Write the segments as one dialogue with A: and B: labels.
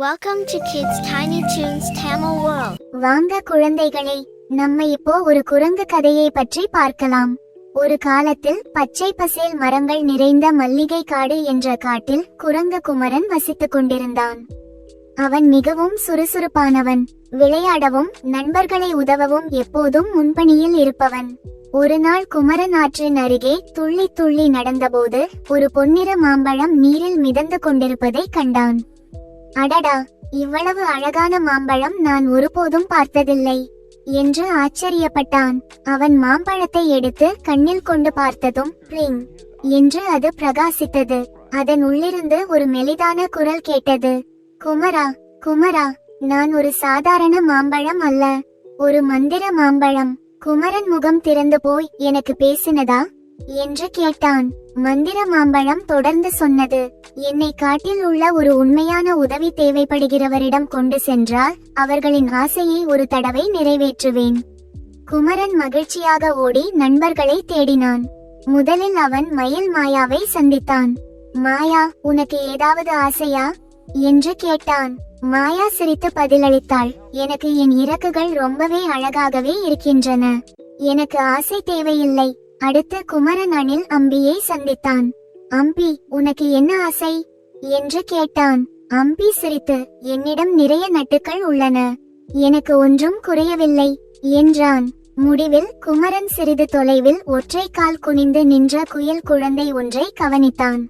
A: Welcome to Kids Tiny Toons Tamil World.
B: வாங்க குழந்தைகளே நம்ம இப்போ ஒரு குரங்கு கதையை பற்றி பார்க்கலாம். ஒரு காலத்தில் பச்சை பசேல் மரங்கள் நிறைந்த மல்லிகை காடு என்ற காட்டில் குரங்கு குமரன் வசித்துக் கொண்டிருந்தான். அவன் மிகவும் சுறுசுறுப்பானவன் விளையாடவும் நண்பர்களை உதவவும் எப்போதும் முன்பணியில் இருப்பவன். ஒரு நாள் குமரன் ஆற்றின் அருகே துள்ளி துள்ளி நடந்தபோது ஒரு பொன்னிற மாம்பழம் நீரில் மிதந்து கொண்டிருப்பதை கண்டான். அடடா இவ்வளவு அழகான மாம்பழம் நான் ஒருபோதும் பார்த்ததில்லை என்று ஆச்சரியப்பட்டான். அவன் மாம்பழத்தை எடுத்து கண்ணில் கொண்டு பார்த்ததும் பிளிங் என்று அது பிரகாசித்தது. அதன் உள்ளிருந்து ஒரு மெலிதான குரல் கேட்டது. குமரா குமரா நான் ஒரு சாதாரண மாம்பழம் அல்ல ஒரு மந்திர மாம்பழம். குமரன் முகம் திறந்து போய் எனக்கு பேசினதா? என்று கேட்டான். மந்திர மாம்பழம் தொடர்ந்து சொன்னது. என்னை காட்டில் உள்ள ஒரு உண்மையான உதவி தேவைப்படுகிறவரிடம் கொண்டு சென்றால் அவர்களின் ஆசையை ஒரு தடவை நிறைவேற்றுவேன். குமரன் மகிழ்ச்சியாக ஓடி நண்பர்களை தேடினான். முதலில் அவன் மயில் மாயாவை சந்தித்தான். மாயா உனக்கு ஏதாவது ஆசையா? என்று கேட்டான். மாயா சிரித்து பதிலளித்தாள். எனக்கு என் இறக்குகள் ரொம்பவே அழகாகவே இருக்கின்றன. எனக்கு ஆசை தேவையில்லை. அடுத்து குமரன் அணில் அம்பியை சந்தித்தான். அம்பி உனக்கு என்ன ஆசை? என்று கேட்டான். அம்பி சிரித்து என்னிடம் நிறைய நட்டுக்கள் உள்ளன. எனக்கு ஒன்றும் குறையவில்லை என்றான். முடிவில் குமரன் சிறிது தொலைவில் ஒற்றை கால் குனிந்து நின்ற குயில் குழந்தை ஒன்றை கவனித்தான்.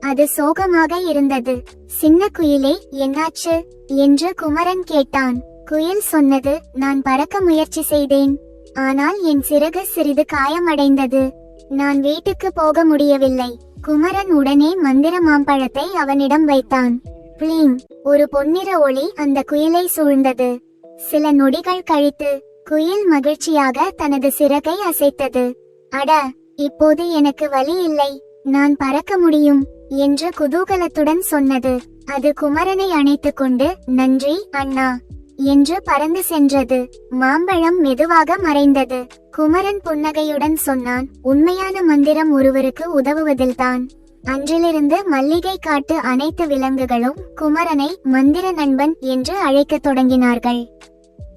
B: அது சோகமாக இருந்தது. சின்ன குயிலே என்னாச்சு? என்று குமரன் கேட்டான். குயில் சொன்னது நான் பறக்க முயற்சி செய்தேன். ஆனால் என் சிறகு சிறிது காயமடைந்தது. நான் வீட்டுக்கு போக முடியவில்லை. குமரன் உடனே மந்திர மாம்பழத்தை அவனிடம் வைத்தான். பிளீங் ஒரு பொன்னிற ஒளி அந்த குயிலை சூழ்ந்தது. சில நொடிகள் கழித்து குயில் மகிழ்ச்சியாக தனது சிறகை அசைத்தது. அட இப்போது எனக்கு வழி இல்லை நான் பறக்க முடியும் என்று குதூகலத்துடன் சொன்னது. அது குமரனை அணைத்துக் கொண்டு நன்றி அண்ணா. என்று பறந்து சென்றது. மாம்பழம் மெதுவாக மறைந்தது. குமரன் புன்னகையுடன் சொன்னான் உண்மையான மந்திரம் ஒருவருக்கு உதவுவதில்தான். அன்றிலிருந்து மல்லிகை காட்டு அனைத்து விலங்குகளும் குமரனை மந்திர நண்பன் என்று அழைக்கத் தொடங்கினார்கள்.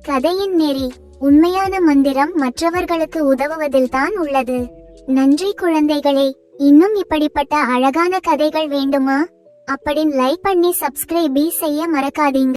B: கதையின் நெறி உண்மையான மந்திரம் மற்றவர்களுக்கு உதவுவதில்தான் உள்ளது. நன்றி குழந்தைகளே இன்னும் இப்படிப்பட்ட அழகான கதைகள் வேண்டுமா? அப்படின் லைக் பண்ணி சப்ஸ்கிரைபி செய்ய மறக்காதீங்க.